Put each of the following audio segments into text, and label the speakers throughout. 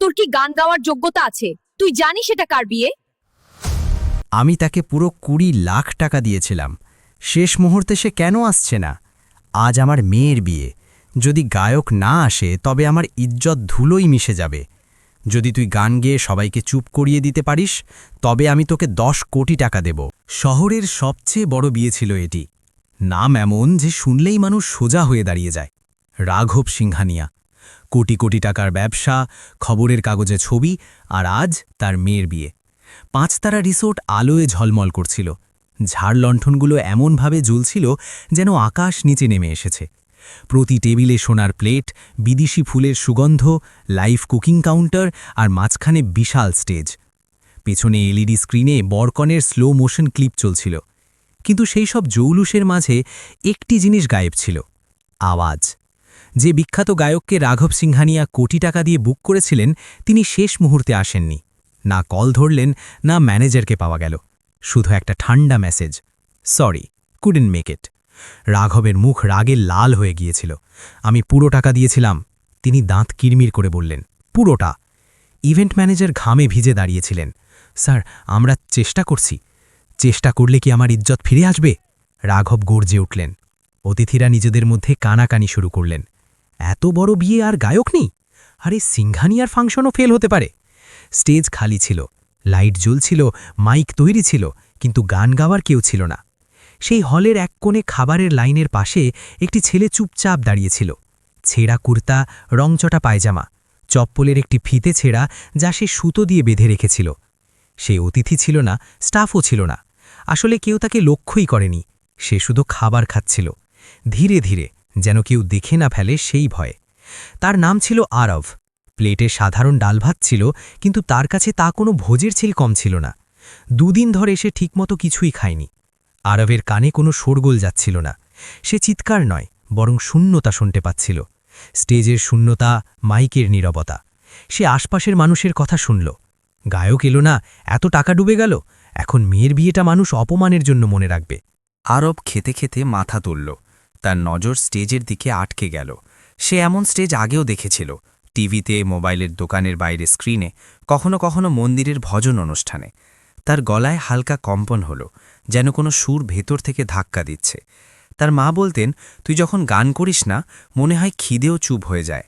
Speaker 1: তোর কি গান গাওয়ার যোগ্যতা আছে? তুই জানিস এটা কার বিয়ে?
Speaker 2: আমি তাকে পুরো কুড়ি লাখ টাকা দিয়েছিলাম। শেষ মুহূর্তে সে কেন আসছে না? আজ আমার মেয়ের বিয়ে। যদি গায়ক না আসে, তবে আমার ইজ্জত ধুলোই মিশে যাবে। যদি তুই গান গেয়ে সবাইকে চুপ করিয়ে দিতে পারিস, তবে আমি তোকে দশ কোটি টাকা দেব। শহরের সবচেয়ে বড় বিয়ে ছিল এটি। নাম এমন যে শুনলেই মানুষ সোজা হয়ে দাঁড়িয়ে যায়। রাঘব সিংহানিয়া। কোটি কোটি টাকার ব্যবসা, খবরের কাগজে ছবি আর আজ তার মেয়ের বিয়ে। পাঁচতারা রিসোর্ট আলোয় ঝলমল করছিল। ঝাড় লণ্ঠনগুলো এমনভাবে জ্বলছিল যেন আকাশ নিচে নেমে এসেছে। প্রতি টেবিলে সোনার প্লেট, বিদেশি ফুলের সুগন্ধ, লাইভ কুকিং কাউন্টার আর মাঝখানে বিশাল স্টেজ। পেছনে এলইডি স্ক্রিনে বরকনের স্লো মোশন ক্লিপ চলছিল। কিন্তু সেই সব জৌলুসের মাঝে একটি জিনিস গায়েব ছিল, আওয়াজ। যে বিখ্যাত গায়ককে রাঘব সিংহানিয়া কোটি টাকা দিয়ে বুক করেছিলেন, তিনি শেষ মুহূর্তে আসেননি। না কল ধরলেন, না ম্যানেজারকে পাওয়া গেল। শুধু একটা ঠান্ডা message. Sorry couldn't make it. রাঘবের মুখ রাগে লাল হয়ে গিয়েছিল। আমি পুরো টাকা দিয়েছিলাম। তিনি দাঁত কিরমির করে বললেন, পুরোটা? ইভেন্ট ম্যানেজার ঘামে ভিজে দাঁড়িয়েছিলেন। স্যার, আমরা চেষ্টা করছি। চেষ্টা করলে কি আমার ইজ্জত ফিরে আসবে? রাঘব গর্জে উঠলেন। অতিথিরা নিজেদের মধ্যে কানাকানি শুরু করলেন। এত বড় বিয়ে আর গায়ক নেই? আরে সিংহানিয়ার ফাংশনও ফেল হতে পারে। স্টেজ খালি ছিল, লাইট জ্বলছিল, মাইক তৈরি ছিল, কিন্তু গান গাওয়ার কেউ ছিল না। সেই হলের এক কোণে খাবারের লাইনের পাশে একটি ছেলে চুপচাপ দাঁড়িয়েছিল। ছেঁড়া কুর্তা, রংচটা পায়জামা, চপ্পলের একটি ফিতে ছেঁড়া যা সে সুতো দিয়ে বেঁধে রেখেছিল। সে অতিথি ছিল না, স্টাফও ছিল না। আসলে কেউ তাকে লক্ষ্যই করেনি। সে শুধু খাবার খাচ্ছিল। ধীরে ধীরে যেন কেউ দেখে না ফেলে সেই ভয়ে। তার নাম ছিল আরব। প্লেটে সাধারণ ডাল ভাত ছিল, কিন্তু তার কাছে তা কোনো ভোজের ছিল কম ছিল না। দুদিন ধরে সে ঠিকমতো কিছুই খায়নি। আরবের কানে কোনো শোরগোল যাচ্ছিল না। সে চিৎকার নয়, বরং শূন্যতা শুনতে পাচ্ছিল। স্টেজের শূন্যতা, মাইকের নীরবতা। সে আশপাশের মানুষের কথা শুনল। গায়ক এলো না, এত টাকা ডুবে গেল? এখন মেয়ের বিয়েটা মানুষ অপমানের জন্য মনে রাখবে। আরব খেতে খেতে মাথা তুলল। তার নজর স্টেজের দিকে আটকে গেল। সে এমন স্টেজ আগেও দেখেছিল, টিভিতে, মোবাইলের দোকানের বাইরে স্ক্রিনে, কখনো কখনো মন্দিরের ভজন অনুষ্ঠানে। তার গলায় হালকা কম্পন হল, যেন কোনো সুর ভেতর থেকে ধাক্কা দিচ্ছে। তার মা বলতেন, তুই যখন গান করিস না, মনে হয় খিদেও চুপ হয়ে যায়।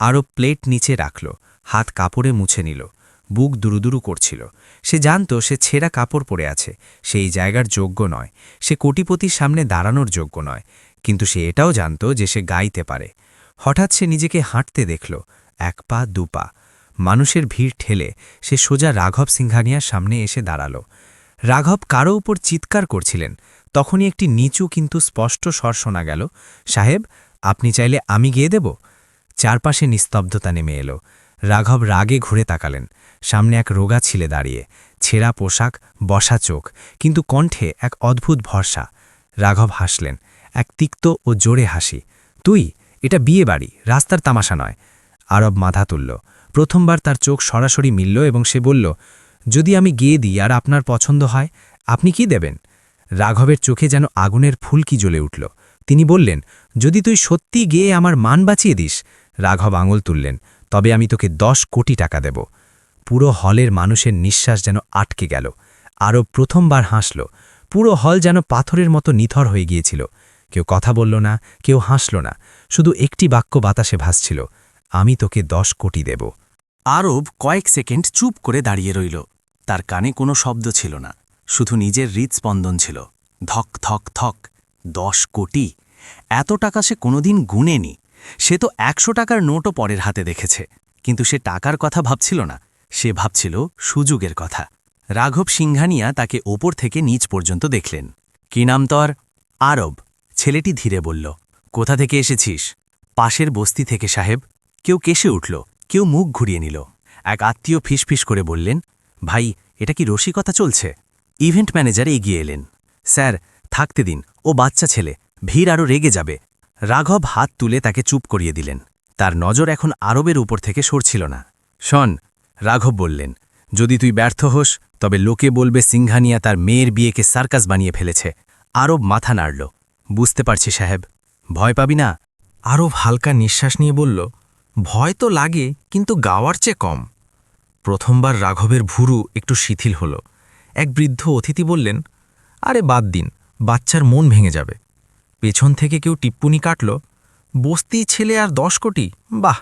Speaker 2: আরও প্লেট নিচে রাখল, হাত কাপড়ে মুছে নিল, বুক দুরুদুরু করছিল। সে জানত, সে ছেঁড়া কাপড় পরে আছে, সেই জায়গার যোগ্য নয়, সে কোটিপতির সামনে দাঁড়ানোর যোগ্য নয়। কিন্তু সে এটাও জানত যে সে গাইতে পারে। হঠাৎ সে নিজেকে হাঁটতে দেখল, এক পা, দু পা। মানুষের ভিড় ঠেলে সে সোজা রাঘব সিংহানিয়ার সামনে এসে দাঁড়াল। রাঘব কারও উপর চিৎকার করছিলেন। তখনই একটি নিচু কিন্তু স্পষ্ট স্বর শোনা গেল, সাহেব, আপনি চাইলে আমি গিয়ে দেব? চারপাশে নিস্তব্ধতা নেমে এলো। রাঘব রাগে ঘুরে তাকালেন। সামনে এক রোগা ছিলে দাঁড়িয়ে। ছেঁড়া পোশাক, বসা চোখ, কিন্তু কণ্ঠে এক অদ্ভুত ভরসা। রাঘব হাসলেন এক তিক্ত ও জোরে হাসি। তুই, এটা বিয়ে বাড়ি, রাস্তার তামাশা নয়। আরব মাথা তুলল। প্রথমবার তার চোখ সরাসরি মিলল এবং সে বলল, যদি আমি গিয়ে দিই আর আপনার পছন্দ হয়, আপনি কি দেবেন? রাঘবের চোখে যেন আগুনের ফুলকি জ্বলে উঠল। তিনি বললেন, যদি তুই সত্যি গিয়ে আমার মান বাঁচিয়ে দিস, রাঘব আঙুল তুললেন, তবে আমি তোকে দশ কোটি টাকা দেব। পুরো হলের মানুষের নিঃশ্বাস যেন আটকে গেল। আরব প্রথমবার হাসল। পুরো হল যেন পাথরের মতো নিথর হয়ে গিয়েছিল। কেউ কথা বলল না, কেউ হাসল না, শুধু একটি বাক্য বাতাসে ভাসছিল, আমি তোকে দশ কোটি দেব।
Speaker 3: আরব কয়েক সেকেন্ড চুপ করে দাঁড়িয়ে রইল। তার কানে কোনো শব্দ ছিল না, শুধু নিজের হৃৎস্পন্দন ছিল। ধক ধক ধক, দশ কোটি? এত টাকা সে কোনোদিন গুণেনি সে তো একশো টাকার নোটও পরের হাতে দেখেছে। কিন্তু সে টাকার কথা ভাবছিল না, সে ভাবছিল সুযোগের কথা। রাঘব সিংহানিয়া তাকে ওপর থেকে নিচ পর্যন্ত দেখলেন। কি নাম তর? আরব। ছেলেটি ধীরে বলল, কোথা থেকে এসেছিস? পাশের বস্তি থেকে, সাহেব। কেউ কেসে উঠল, কেউ মুখ ঘুরিয়ে নিল। এক আত্মীয় ফিসফিস করে বললেন, ভাই, এটা কি রসিকতা চলছে? ইভেন্ট ম্যানেজার এগিয়ে এলেন, স্যার, থাকতে দিন, ও বাচ্চা ছেলে, ভিড় আরও রেগে যাবে। রাঘব হাত তুলে তাকে চুপ করিয়ে দিলেন, তার নজর এখন আরবের উপর থেকে সরছিল না। শন, রাঘব বললেন, যদি তুই ব্যর্থ হোস, তবে লোকে বলবে সিংহানিয়া তার মেয়ের বিয়েকে সার্কাস বানিয়ে ফেলেছে। আরব মাথা নাড়ল বুঝতে পারছি সাহেব। ভয় পাবি না।
Speaker 2: আরব হালকা নিঃশ্বাস নিয়ে বলল, ভয় তো লাগে, কিন্তু গাওয়ার চেয়ে কম। প্রথমবার রাঘবের ভুরু একটু শিথিল হল। এক বৃদ্ধ অতিথি বললেন, আরে বাদ দিন, বাচ্চার মন ভেঙে যাবে। পেছন থেকে কেউ টিপ্পুনি কাটল, বস্তি ছেলে আর দশ কোটি, বাহ!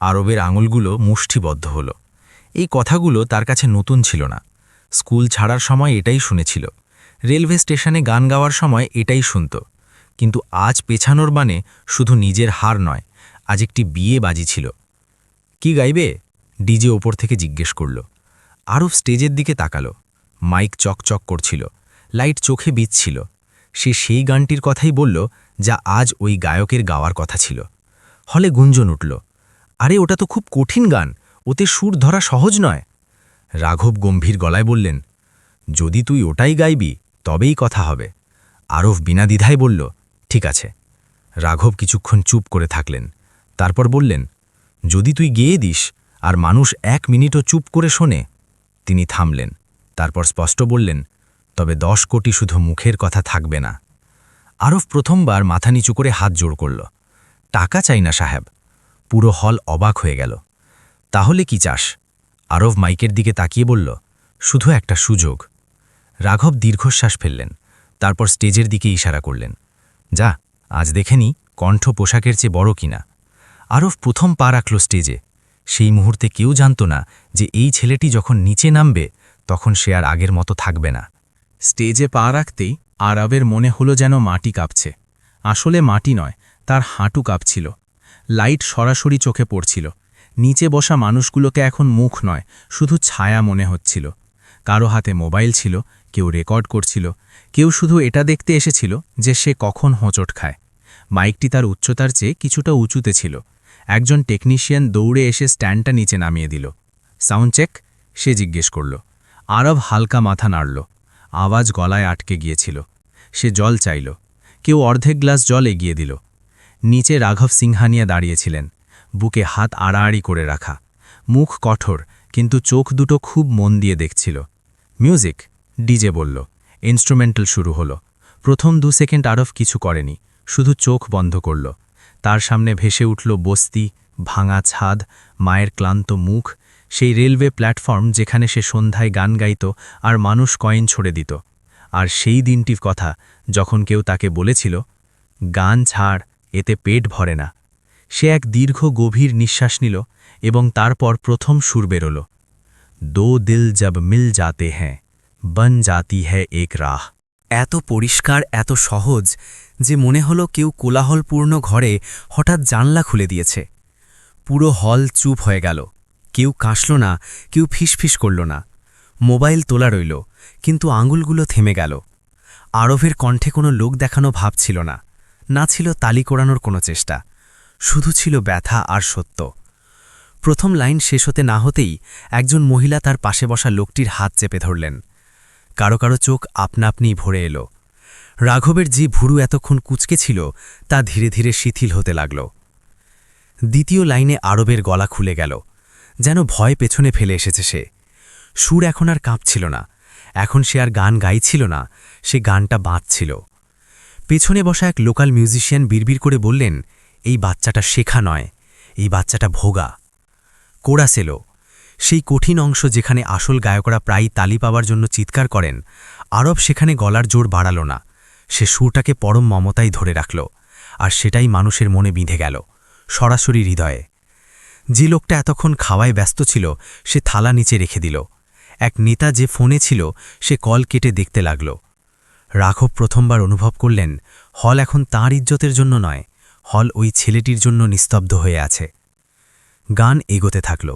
Speaker 2: আরবের আঙুলগুলো মুষ্টিবদ্ধ হল। এই কথাগুলো তার কাছে নতুন ছিল না। স্কুল ছাড়ার সময় এটাই শুনেছিল। রেলওয়ে স্টেশনে গান গাওয়ার সময় এটাই শুনত। কিন্তু আজ পেছানোর বানে শুধু নিজের হার নয়, আজ একটি বিয়ে বাজিছিল কি গাইবে? ডিজে ওপর থেকে জিজ্ঞেস করল। আরব স্টেজের দিকে তাকালো। মাইক চকচক করছিল। লাইট চোখে বিচ্ছিল সে সেই গানটির কথাই বলল, যা আজ ওই গায়কের গাওয়ার কথা ছিল। হলে গুঞ্জন উঠল। আরে, ওটা তো খুব কঠিন গান। ওতে সুর ধরা সহজ নয়। রাঘব গম্ভীর গলায় বললেন, যদি তুই ওটাই গাইবি তবেই কথা হবে। আরফ বিনা দ্বিধায় বলল, ঠিক আছে। রাঘব কিছুক্ষণ চুপ করে থাকলেন। তারপর বললেন, যদি তুই গেয়ে দিস আর মানুষ এক মিনিটও চুপ করে শোনে? তিনি থামলেন। তারপর স্পষ্ট বললেন, তবে দশ কোটি শুধু মুখের কথা থাকবে না। আরফ প্রথমবার মাথা নিচু করে হাত জোড় করল, টাকা চাই না সাহেব। পুরো হল অবাক হয়ে গেল। তাহলে কি চাস? আরব মাইকের দিকে তাকিয়ে বলল, শুধু একটা সুযোগ। রাঘব দীর্ঘশ্বাস ফেললেন, তারপর স্টেজের দিকে ইশারা করলেন। যা, আজ দেখেনি কণ্ঠ পোশাকের চেয়ে বড় কিনা আরব প্রথম পা রাখল স্টেজে। সেই মুহূর্তে কেউ জানত না যে এই ছেলেটি যখন নিচে নামবে, তখন সে আর আগের মতো থাকবে না। স্টেজে পা রাখতেই আরবের মনে হলো যেন মাটি কাঁপছে। আসলে মাটি নয়, তার হাঁটু কাঁপছিল। লাইট সরাসরি চোখে পড়ছিল। নিচে বসা মানুষগুলোকে এখন মুখ নয়, শুধু ছায়া মনে হচ্ছিল। কারও হাতে মোবাইল ছিল কেউ রেকর্ড করছিল, কেউ শুধু এটা দেখতে এসেছিল যে সে কখন হোঁচট খায়। মাইকটি তার উচ্চতার চেয়ে কিছুটা উঁচুতে ছিল। একজন টেকনিশিয়ান দৌড়ে এসে স্ট্যান্ডটা নিচে নামিয়ে দিল। Sound check? সে জিজ্ঞেস করল। আরব হালকা মাথা নাড়ল। আওয়াজ গলায় আটকে গিয়েছিল। সে জল চাইল। কেউ অর্ধেক গ্লাস জল এগিয়ে দিল। নিচে রাঘব সিংহানিয়া দাঁড়িয়েছিলেন। বুকে হাত আড়াআড়ি করে রাখা। মুখ কঠোর, কিন্তু চোখ দুটো খুব মন দিয়ে দেখছিল। মিউজিক? ডিজে বলল, ইনস্ট্রুমেন্টাল শুরু হলো। প্রথম দু সেকেন্ড আরফ কিছু করেনি, শুধু চোখ বন্ধ করল। তার সামনে ভেসে উঠল বস্তি, ভাঙা ছাদ, মায়ের ক্লান্ত মুখ, সেই রেলওয়ে প্ল্যাটফর্ম যেখানে সে সন্ধ্যায় গান গাইত আর মানুষ কয়েন ছড়ে দিত। আর সেই দিনটির কথা যখন কেউ তাকে বলেছিল, গান ছাড়, এতে পেট ভরে না। সে এক দীর্ঘ গভীর নিঃশ্বাস নিল এবং তারপর প্রথম সুর বেরোল, দো দিল জব মিল যাতে হ্যাঁ। বন জাতি হ্যাঁ এক রাহ।
Speaker 4: এত পরিষ্কার, এত সহজ যে মনে হলো কেউ কোলাহলপূর্ণ ঘরে হঠাৎ জানলা খুলে দিয়েছে। পুরো হল চুপ হয়ে গেল। কেউ কাশল না, কেউ ফিসফিস করল না। মোবাইল তোলা রইল, কিন্তু আঙুলগুলো থেমে গেল। আরবের কণ্ঠে কোনো লোক দেখানো ভাব ছিল না না ছিল তালি কোড়ানোর কোনো চেষ্টা। শুধু ছিল ব্যথা আর সত্য। প্রথম লাইন শেষ হতে না হতেই একজন মহিলা তার পাশে বসা লোকটির হাত চেপে ধরলেন। কারও কারও চোখ আপনা আপনিই ভরে এলো। রাঘবের যে ভুরু এতক্ষণ কুচকে ছিল, তা ধীরে ধীরে শিথিল হতে লাগল। দ্বিতীয় লাইনে আরবের গলা খুলে গেল, যেন ভয় পেছনে ফেলে এসেছে সে। সুর এখন আর কাঁপছিল না, এখন সে আর গান গাইছিল না, সে গানটা বাঁচছিল। পেছনে বসা এক লোকাল মিউজিশিয়ান বিড়বিড় করে বললেন, এই বাচ্চাটা শেখা নয়, এই বাচ্চাটা ভোগা। কোরাস এলো সেই কঠিন অংশ যেখানে আসল গায়করা প্রায়ই তালি পাওয়ার জন্য চিৎকার করেন, আরব সেখানে গলার জোর বাড়াল না। সে সুরটাকে পরম মমতাই ধরে রাখল, আর সেটাই মানুষের মনে বিঁধে গেল, সরাসরি হৃদয়ে। যে লোকটা এতক্ষণ খাওয়ায় ব্যস্ত ছিল, সে থালা নিচে রেখে দিল। এক নেতা যে ফোনে ছিল, সে কল কেটে দেখতে লাগল। রাঘব প্রথমবার অনুভব করলেন, হল এখন তাঁর ইজ্জতের জন্য নয়, হল ওই ছেলেটির জন্য নিস্তব্ধ হয়ে আছে। গান এগোতে থাকল।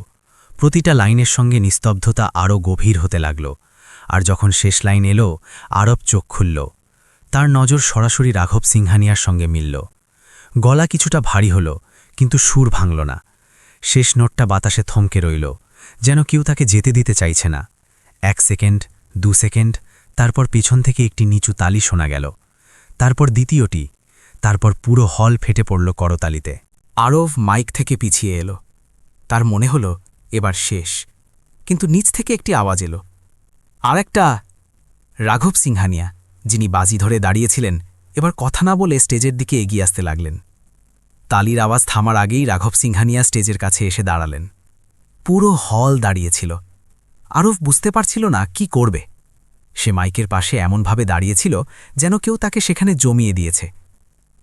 Speaker 4: প্রতিটা লাইনের সঙ্গে নিস্তব্ধতা আরও গভীর হতে লাগল, আর যখন শেষ লাইন এলো, আরব চোখ খুলল। তার নজর সরাসরি রাঘব সিংহানিয়ার সঙ্গে মিলল। গলা কিছুটা ভারী হল, কিন্তু সুর ভাঙল না। শেষ নোটটা বাতাসে থমকে রইল, যেন কেউ তাকে যেতে দিতে চাইছে না। এক সেকেন্ড, দু সেকেন্ড, তারপর পেছন থেকে একটি নিচু তালি শোনা গেল। তারপর দ্বিতীয়টি, তারপর পুরো হল ফেটে পড়ল করতালিতে।
Speaker 5: আরব মাইক থেকে পিছিয়ে এলো। তার মনে হলো এবার শেষ। কিন্তু নিচ থেকে একটি আওয়াজ এলো। আর একটা রাঘব সিংহানিয়া, যিনি বাজি ধরে দাঁড়িয়েছিলেন, এবার কথা না বলে স্টেজের দিকে এগিয়ে আসতে লাগলেন।
Speaker 2: তালির আওয়াজ থামার আগেই রাঘব সিংহানিয়া স্টেজের কাছে এসে দাঁড়ালেন। পুরো হল দাঁড়িয়েছিল। আরফ বুঝতে পারছিল না কি করবে। সে মাইকের পাশে এমনভাবে দাঁড়িয়েছিল যেন কেউ তাকে সেখানে জমিয়ে দিয়েছে।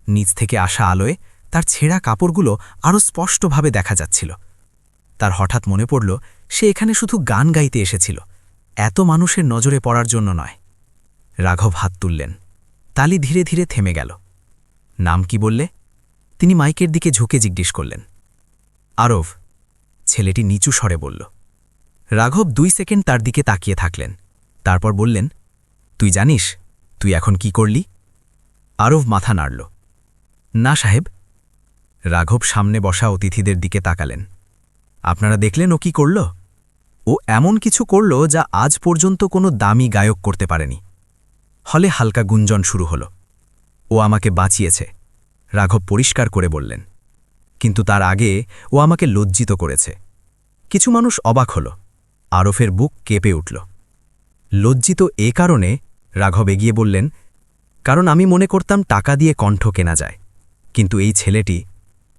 Speaker 2: নিচ থেকে আসা আলোয় তার ছেঁড়া কাপড়গুলো আরও স্পষ্টভাবে দেখা যাচ্ছিল। তার হঠাৎ মনে পড়ল, সে এখানে শুধু গান গাইতে এসেছিল, এত মানুষের নজরে পড়ার জন্য নয়। রাঘব হাত তুললেন, তালি ধীরে ধীরে থেমে গেল। নাম কি বললে? তিনি মাইকের দিকে ঝুঁকে জিজ্ঞেস করলেন। আরব, ছেলেটি নিচু স্বরে বলল। রাঘব দুই সেকেন্ড তার দিকে তাকিয়ে থাকলেন, তারপর বললেন, তুই জানিস, তুই এখন কি করলি? আরব মাথা নাড়ল। না সাহেব। রাঘব সামনে বসা অতিথিদের দিকে তাকালেন। আপনারা দেখলেন ও কি করল? ও এমন কিছু করল যা আজ পর্যন্ত কোনো দামি গায়ক করতে পারেনি। হলে হালকা গুঞ্জন শুরু হল। ও আমাকে বাঁচিয়েছে। রাঘব পরিষ্কার করে বললেন। কিন্তু তার আগে ও আমাকে লজ্জিত করেছে। কিছু মানুষ অবাক হল। আরফের বুক কেঁপে উঠল। লজ্জিত এ কারণে রাঘব এগিয়ে বললেন, কারণ আমি মনে করতাম টাকা দিয়ে কণ্ঠ কেনা যায়। কিন্তু এই ছেলেটি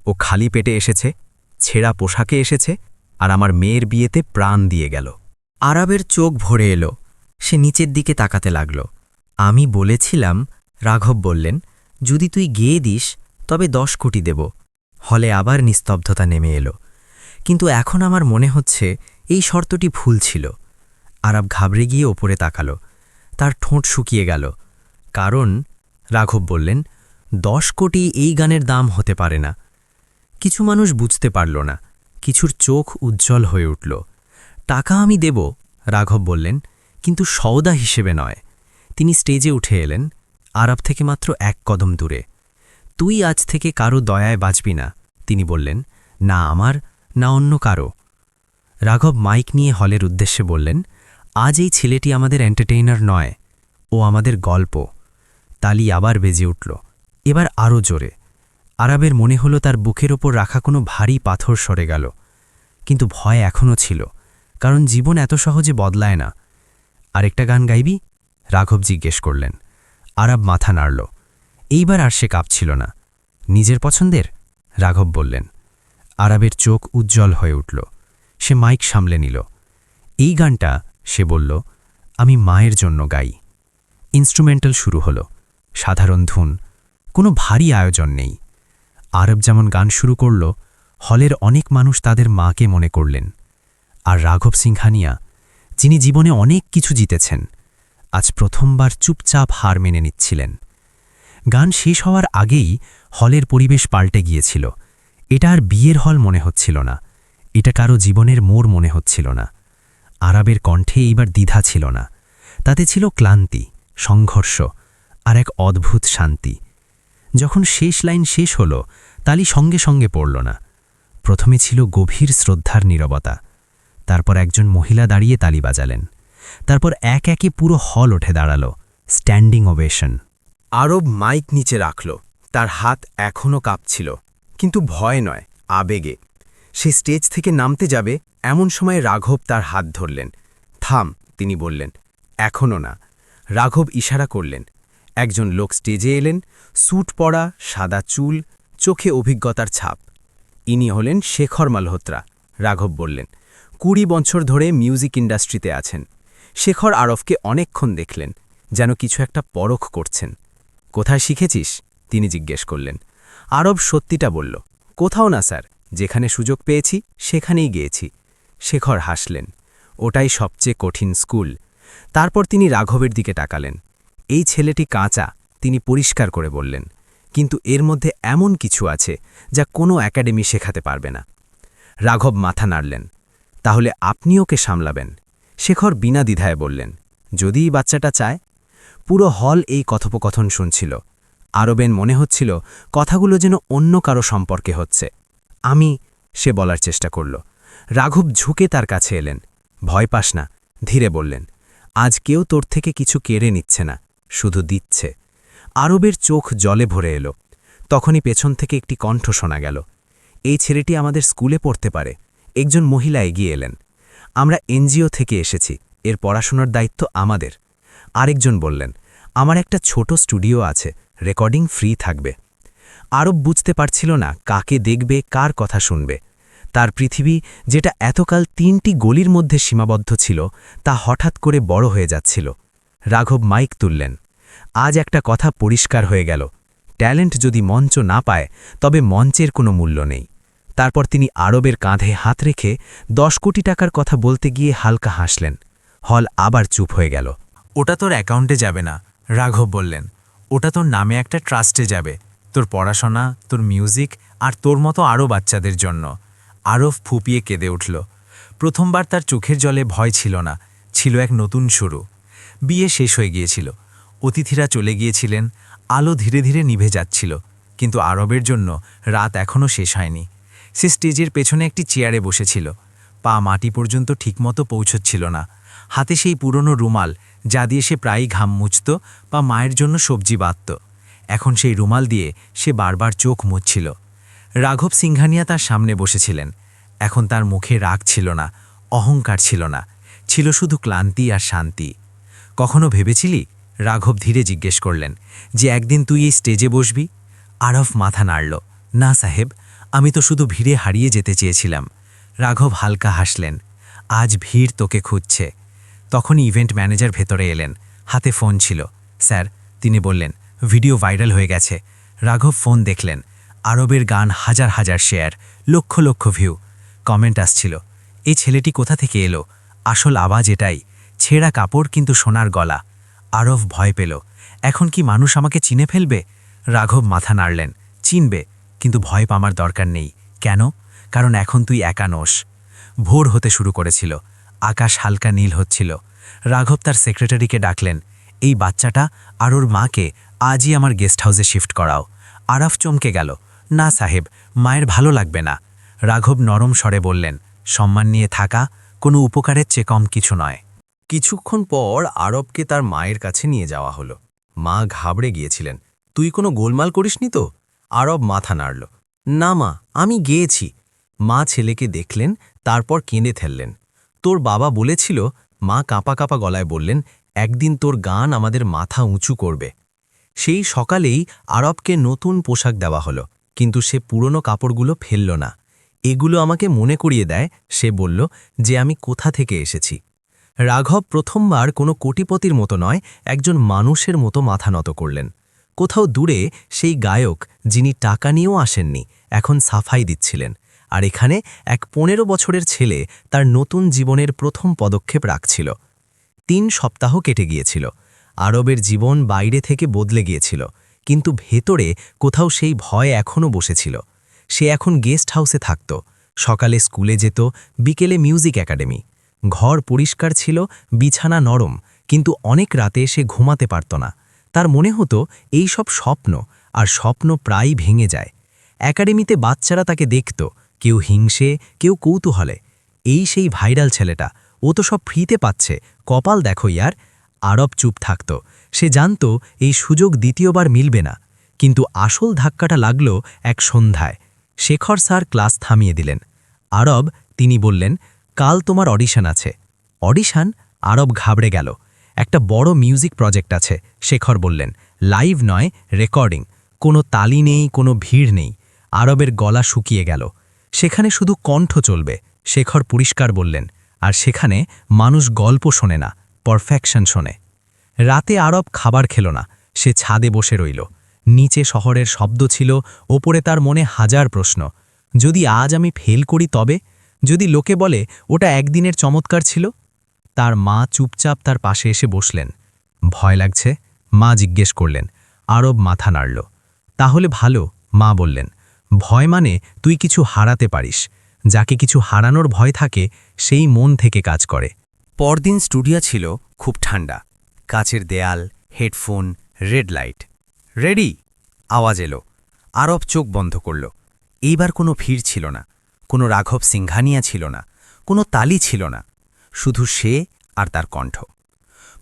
Speaker 2: ও খালি পেটে এসেছে। ছেঁড়া পোশাকে এসেছে আর আমার মেয়ের বিয়েতে প্রাণ দিয়ে গেল।
Speaker 6: আরবের চোখ ভরে এলো। সে নিচের দিকে তাকাতে লাগল। আমি বলেছিলাম, রাঘব বললেন, যদি তুই গেয়ে দিস, তবে দশ কোটি দেব। হলে আবার নিস্তব্ধতা নেমে এলো। কিন্তু এখন আমার মনে হচ্ছে, এই শর্তটি ভুল ছিল। আরব ঘাবড়ে গিয়ে ওপরে তাকালো। তার ঠোঁট শুকিয়ে গেল। কারণ, রাঘব বললেন, দশ কোটি এই গানের দাম হতে পারে না। কিছু মানুষ বুঝতে পারল না। কিছুর চোখ উজ্জ্বল হয়ে উঠল। টাকা আমি দেব, রাঘব বললেন, কিন্তু সওদা হিসেবে নয়। তিনি স্টেজে উঠে এলেন, আরব থেকে মাত্র এক কদম দূরে। তুই আজ থেকে কারও দয়ায় বাঁচবি না, তিনি বললেন। না আমার, না অন্য কারও। রাঘব মাইক নিয়ে হলের উদ্দেশ্যে বললেন, আজ এই ছেলেটি আমাদের এন্টারটেইনার নয়, ও আমাদের গল্প। তালি আবার বেজে উঠল। এবার আরও জোরে। আরবের মনে হলো তার বুকের ওপর রাখা কোনো ভারী পাথর সরে গেল। কিন্তু ভয় এখনও ছিল, কারণ জীবন এত সহজে বদলায় না। আরেকটা গান গাইবি? রাঘব জিজ্ঞেস করলেন। আরব মাথা নাড়ল। এইবার আর সে কাঁপছিল না। নিজের পছন্দের? রাঘব বললেন। আরবের চোখ উজ্জ্বল হয়ে উঠল। সে মাইক সামলে নিল। এই গানটা, সে বলল, আমি মায়ের জন্য গাই। ইনস্ট্রুমেন্টাল শুরু হল। সাধারণ ধুন। কোনো ভারী আয়োজন নেই। আরব যেমন গান শুরু করল, হলের অনেক মানুষ তাদের মাকে মনে করলেন। আর রাঘব সিংহানিয়া, যিনি জীবনে অনেক কিছু জিতেছেন, আজ প্রথমবার চুপচাপ হার মেনে নিচ্ছিলেন। গান শেষ হওয়ার আগেই হলের পরিবেশ পাল্টে গিয়েছিল। এটা আর বিয়ের হল মনে হচ্ছিল না। এটা কারও জীবনের মোর মনে হচ্ছিল না। আরবের কণ্ঠে এইবার দ্বিধা ছিল না। তাতে ছিল ক্লান্তি, সংঘর্ষ আর এক অদ্ভুত শান্তি। যখন শেষ লাইন শেষ হল তালি সঙ্গে সঙ্গে পড়ল না। প্রথমে ছিল গভীর শ্রদ্ধার নীরবতা। তারপর একজন মহিলা দাঁড়িয়ে তালি বাজালেন। তারপর এক একে পুরো হল উঠে দাঁড়াল। স্ট্যান্ডিং ওভেশন
Speaker 2: আরব মাইক নিচে রাখল। তার হাত এখনও কাঁপছিল। কিন্তু ভয় নয়, আবেগে। সে স্টেজ থেকে নামতে যাবে, এমন সময় রাঘব তার হাত ধরলেন। থাম, তিনি বললেন। এখনও না। রাঘব ইশারা করলেন। একজন লোক স্টেজে এলেন, স্যুট পরা, সাদা চুল চোখে অভিজ্ঞতার ছাপ। ইনি হলেন শেখর মালহোত্রা, রাঘব বললেন। কুড়ি বছর ধরে মিউজিক ইন্ডাস্ট্রিতে আছেন। শেখর আরফকে অনেকক্ষণ দেখলেন, যেন কিছু একটা পরখ করছেন। কোথায় শিখেছিস? তিনি জিজ্ঞেস করলেন। আরব সত্যিটা বলল, কোথাও না, স্যার। যেখানে সুযোগ পেয়েছি, সেখানেই গিয়েছি। শেখর হাসলেন, ওটাই সবচেয়ে কঠিন স্কুল। তারপর তিনি রাঘবের দিকে তাকালেন। এই ছেলেটি কাঁচা, তিনি পরিষ্কার করে বললেন। কিন্তু এর মধ্যে এমন কিছু আছে যা কোনো একাডেমি শেখাতে পারবে না। রাঘব মাথা নাড়লেন। তাহলে আপনি ওকে সামলাবেন? শেখর বিনা দ্বিধায় বললেন যদি বাচ্চাটা চায়? পুরো হল এই কথোপকথন শুনছিল। আরবেন মনে হচ্ছিল কথাগুলো যেন অন্য কারও সম্পর্কে হচ্ছে। আমি, সে বলার চেষ্টা করল। রাঘব ঝুঁকে তার কাছে এলেন। ভয় পাস না, ধীরে বললেন। আজ কেউ তোর থেকে কিছু কেড়ে নিচ্ছে না, শুধু দিচ্ছে। আরবের চোখ জলে ভরে এলো। তখনই পেছন থেকে একটি কণ্ঠ শোনা গেল। এই ছেলেটি আমাদের স্কুলে পড়তে পারে। একজন মহিলা এগিয়ে এলেন। আমরা এনজিও থেকে এসেছি। এর পড়াশোনার দায়িত্ব আমাদের। আরেকজন বললেন, আমার একটা ছোট স্টুডিও আছে। রেকর্ডিং ফ্রি থাকবে। আরব বুঝতে পারছিল না কাকে দেখবে, কার কথা শুনবে। তার পৃথিবী, যেটা এতকাল তিনটি গলির মধ্যে সীমাবদ্ধ ছিল, তা হঠাৎ করে বড় হয়ে যাচ্ছিল। রাঘব মাইক তুললেন। আজ একটা কথা পরিষ্কার হয়ে গেল। ট্যালেন্ট যদি মঞ্চ না পায়, তবে মঞ্চের কোনো মূল্য নেই। তারপর তিনি আরবের কাঁধে হাত রেখে দশ কোটি টাকার কথা বলতে গিয়ে হালকা হাসলেন। হল আবার চুপ হয়ে গেল।
Speaker 7: ওটা তোর অ্যাকাউন্টে যাবে না, রাঘব বললেন। ওটা তোর নামে একটা ট্রাস্টে যাবে, তোর পড়াশোনা, তোর মিউজিক আর তোর মতো আরও বাচ্চাদের জন্য। আরব ফুপিয়ে কেঁদে উঠল। প্রথমবার তার চোখের জলে ভয় ছিল না, ছিল এক নতুন শুরু। বিয়ে শেষ হয়ে গিয়েছিল। অতিথিরা চলে গিয়েছিলেন, আলো ধীরে ধীরে নিভে যাচ্ছিল, কিন্তু আরবের জন্য রাত এখনও শেষ হয়নি। সে স্টেজের পেছনে একটি চেয়ারে বসেছিল, পা মাটি পর্যন্ত ঠিকমতো পৌঁছচ্ছিল না। হাতে সেই পুরনো রুমাল, যা দিয়ে সে প্রায়ই ঘাম মুছত বা মায়ের জন্য সবজি বাঁধত। এখন সেই রুমাল দিয়ে সে বারবার চোখ মুছছিল। রাঘব সিংহানিয়া তার সামনে বসেছিলেন। এখন তার মুখে রাগ ছিল না, অহংকার ছিল না, ছিল শুধু ক্লান্তি আর শান্তি। কখনো ভেবেছিলি রাঘব ধীরে জিজ্ঞেস করলেন, যে একদিন তুই এই স্টেজে বসবি? আরফ মাথা নাড়ল, না সাহেব, আমি তো শুধু ভিড়ে হারিয়ে যেতে চেয়েছিলাম। রাঘব হালকা হাসলেন, আজ ভিড় তোকে খুঁজছে। তখনই ইভেন্ট ম্যানেজার ভেতরে এলেন, হাতে ফোন ছিল। স্যার, তিনি বললেন, ভিডিও ভাইরাল হয়ে গেছে। রাঘব ফোন দেখলেন, আরবের গান হাজার হাজার share, lakh lakh view. Comment আসছিল, এই ছেলেটি কোথা থেকে এলো? আসল আওয়াজ এটাই, ছেঁড়া কাপড় কিন্তু সোনার গলা। আরব ভয় পেল। এখন কি মানুষ আমাকে চিনে ফেলবে? রাঘব মাথা নাড়লেন। চিনবে, কিন্তু ভয় পামার দরকার নেই। কেন? কারণ এখন তুই একা নোস। ভোর হতে শুরু করেছিল। আকাশ হালকা নীল হচ্ছিল। রাঘব তার সেক্রেটারিকে ডাকলেন, এই বাচ্চাটা আর ওর মাকে আজই আমার গেস্ট হাউসে শিফট করাও। আরাফ চমকে গেল, না সাহেব, মায়ের ভালো লাগবে না। রাঘব নরম স্বরে বললেন, সম্মান নিয়ে থাকা কোনো উপকারের চেয়ে কম কিছু নয়।
Speaker 2: কিছুক্ষণ পর আরবকে তার মায়ের কাছে নিয়ে যাওয়া হলো। মা ঘাবড়ে গিয়েছিলেন। তুই কোনো গোলমাল করিসনি তো? আরব মাথা নাড়ল। না মা, আমি গিয়েছি। মা ছেলেকে দেখলেন, তারপর কেঁদে ফেললেন। তোর বাবা বলেছিল? মা কাঁপা কাঁপা গলায় বললেন, একদিন তোর গান আমাদের মাথা উঁচু করবে। সেই সকালেই আরবকে নতুন পোশাক দেওয়া হলো, কিন্তু সে পুরনো কাপড়গুলো ফেলল না। এগুলো আমাকে মনে করিয়ে দেয়, সে বলল, যে আমি কোথা থেকে এসেছি। রাঘব প্রথমবার কোনো কোটিপতির মতো নয়, একজন মানুষের মতো মাথা নত করলেন। কোথাও দূরে সেই গায়ক যিনি টাকা নিয়েও আসেননি, এখন সাফাই দিচ্ছিলেন। আর এখানে এক পনেরো বছরের ছেলে তার নতুন জীবনের প্রথম পদক্ষেপ রাখছিল। তিন সপ্তাহ কেটে গিয়েছিল। আরবের জীবন বাইরে থেকে বদলে গিয়েছিল। কিন্তু ভেতরে কোথাও সেই ভয় এখনও বসেছিল। সে এখন গেস্ট হাউসে থাকত। সকালে স্কুলে যেত, বিকেলে মিউজিক একাডেমি। ঘর পরিষ্কার ছিল, বিছানা নরম, কিন্তু অনেক রাতে সে ঘুমাতে পারত না। তার মনে হতো, এই সব স্বপ্ন, আর স্বপ্ন প্রায়ই ভেঙে যায়। একাডেমিতে বাচ্চারা তাকে দেখত, কেউ হিংসে, কেউ কৌতূহলে। এই সেই ভাইরাল ছেলেটা, ও তো সব ফ্রিতে পাচ্ছে, কপাল দেখো ইয়ার, আরব চুপ থাকত। সে জানত, এই সুযোগ দ্বিতীয়বার মিলবে না। কিন্তু আসল ধাক্কাটা লাগল এক সন্ধ্যায়। শেখর স্যার ক্লাস থামিয়ে দিলেন। আরব, তিনি বললেন কাল তোমার অডিশন আছে। অডিশন আরব ঘাবড়ে গেল। একটা বড় মিউজিক প্রজেক্ট আছে, শেখর বললেন। লাইভ নয়, রেকর্ডিং। কোনো তালি নেই, কোনো ভিড় নেই। আরবের গলা শুকিয়ে গেল। সেখানে শুধু কণ্ঠ চলবে, শেখর পরিষ্কার বললেন। আর সেখানে মানুষ গল্প শোনে না পারফেকশন শোনে। রাতে আরব খাবার খেল না, সে ছাদে বসে রইল। নিচে শহরের শব্দ ছিল, ওপরে তার মনে হাজার প্রশ্ন। যদি আজ আমি ফেল করি তবে? যদি লোকে বলে, ওটা একদিনের চমৎকার ছিল? তার মা চুপচাপ তার পাশে এসে বসলেন। ভয় লাগছে, মা জিজ্ঞেস করলেন। আরব মাথা নাড়ল। তাহলে ভালো মা বললেন। ভয় মানে তুই কিছু হারাতে পারিস। যাকে কিছু হারানোর ভয় থাকে, সেই মন থেকে কাজ করে। পরদিন স্টুডিও ছিল খুব ঠান্ডা। কাচের দেয়াল, হেডফোন, রেড লাইট। রেডি আওয়াজ এলো। আরব চোখ বন্ধ করল। এইবার কোনো ভিড় ছিল না। কোনো রাঘব সিংহানিয়া ছিল না, কোনো তালি ছিল না, শুধু সে আর তার কণ্ঠ।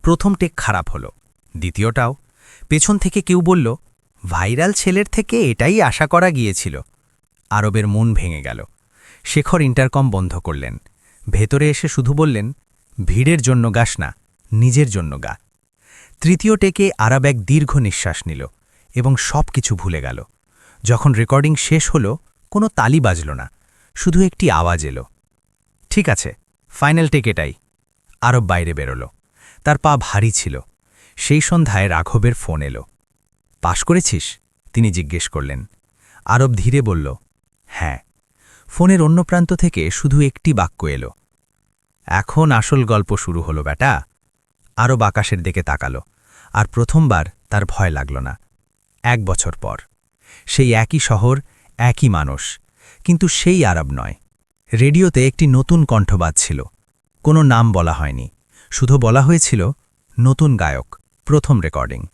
Speaker 2: প্রথম টেক খারাপ হলো, দ্বিতীয়টাও, পেছন থেকে কেউ বলল, ভাইরাল ছেলের থেকে এটাই আশা করা গিয়েছিল। আরবের মন ভেঙে গেল। শেখর ইন্টারকম বন্ধ করলেন। ভেতরে এসে শুধু বললেন, ভিড়ের জন্য গাস না, নিজের জন্য গা। তৃতীয় টেকে আরব এক দীর্ঘ নিঃশ্বাস নিল এবং সব কিছু ভুলে গেল।
Speaker 8: যখন রেকর্ডিং শেষ হলো, কোনো তালি বাজল না। শুধু একটি আওয়াজ এলো। ঠিক আছে, ফাইনাল টেক এটাই আরব বাইরে বেরোল। তার পা ভারী ছিল। সেই সন্ধ্যায় রাঘবের ফোন এলো। পাশ করেছিস? তিনি জিজ্ঞেস করলেন। আরব ধীরে বলল হ্যাঁ। ফোনের অন্য প্রান্ত থেকে শুধু একটি বাক্য এলো। এখন আসল গল্প শুরু হলো বেটা আরব আকাশের দিকে তাকালো। আর প্রথমবার তার ভয় লাগল না। এক বছর পর। সেই একই শহর, একই মানুষ। কিন্তু সেই আরব নয়। রেডিওতে একটি নতুন কণ্ঠ বাজছিল। কোনো নাম বলা হয়নি। শুধু বলা হয়েছিল, নতুন গায়ক, প্রথম রেকর্ডিং।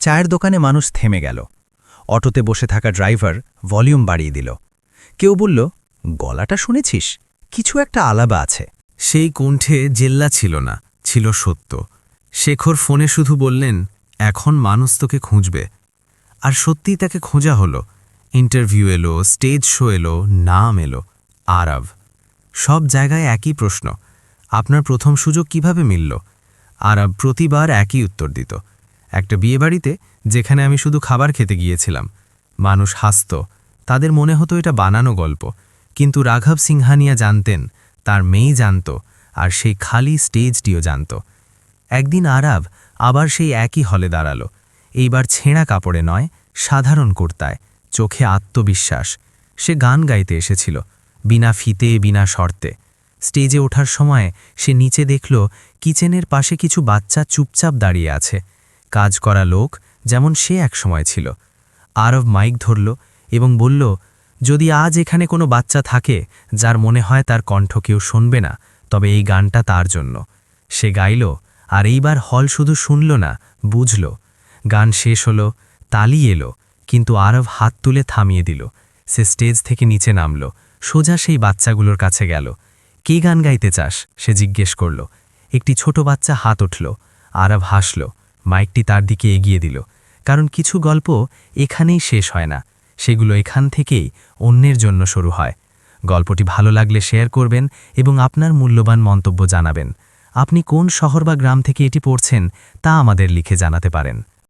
Speaker 8: চায়ের দোকানে মানুষ থেমে গেল। অটোতে বসে থাকা ড্রাইভার ভলিউম বাড়িয়ে দিল। কেউ বলল, গলাটা শুনেছিস? কিছু একটা আলাবা আছে।
Speaker 2: সেই কণ্ঠে জেল্লা ছিল না, ছিল সত্য। শেখর ফোনে শুধু বললেন, এখন মানুষ তোকে খুঁজবে। আর সত্যিই তাকে খোঁজা হলো। ইন্টারভিউ এলো, স্টেজ শো এলো, নাম এলো। আরব, সব জায়গায় একই প্রশ্ন, আপনার প্রথম সুযোগ কীভাবে মিলল? আরব প্রতিবার একই উত্তর দিত। একটা বিয়েবাড়িতে, যেখানে আমি শুধু খাবার খেতে গিয়েছিলাম। মানুষ হাসত, তাদের মনে হতো এটা বানানো গল্প। কিন্তু রাঘব সিংহানিয়া জানতেন, তার মেয়ে জানত, আর সেই খালি স্টেজটিও জানত। একদিন আরব আবার সেই একই হলে দাঁড়াল। এইবার ছেঁড়া কাপড়ে নয়, সাধারণ কুর্তায়। চোখে আত্মবিশ্বাস। সে গান গাইতে এসেছিল, বিনা ফিতে, বিনা শর্তে। স্টেজে ওঠার সময় সে নিচে দেখল, কিচেনের পাশে কিছু বাচ্চা চুপচাপ দাঁড়িয়ে আছে। কাজ করা লোক যেমন সে এক সময় ছিল। আরব মাইক ধরল এবং বলল, যদি আজ এখানে কোনো বাচ্চা থাকে, যার মনে হয় তার কণ্ঠ কেউ শুনবে না, তবে এই গানটা তার জন্য। সে গাইল, আর এইবার হল শুধু শুনল না, বুঝল। গান শেষ হলো, তালি এলো। কিন্তু আরব হাত তুলে থামিয়ে দিল। সে স্টেজ থেকে নিচে নামল। সোজা সেই বাচ্চাগুলোর কাছে গেল। কে গান গাইতে চাস? সে জিজ্ঞেস করল। একটি ছোট বাচ্চা হাত উঠল। আরব হাসল। মাইকটি তার দিকে এগিয়ে দিল। কারণ কিছু গল্প এখানেই শেষ হয় না। সেগুলো এখান থেকেই অন্যের জন্য শুরু হয়। গল্পটি ভালো লাগলে শেয়ার করবেন এবং আপনার মূল্যবান মন্তব্য জানাবেন। আপনি কোন শহর বা গ্রাম থেকে এটি পড়ছেন তা আমাদের লিখে জানাতে পারেন।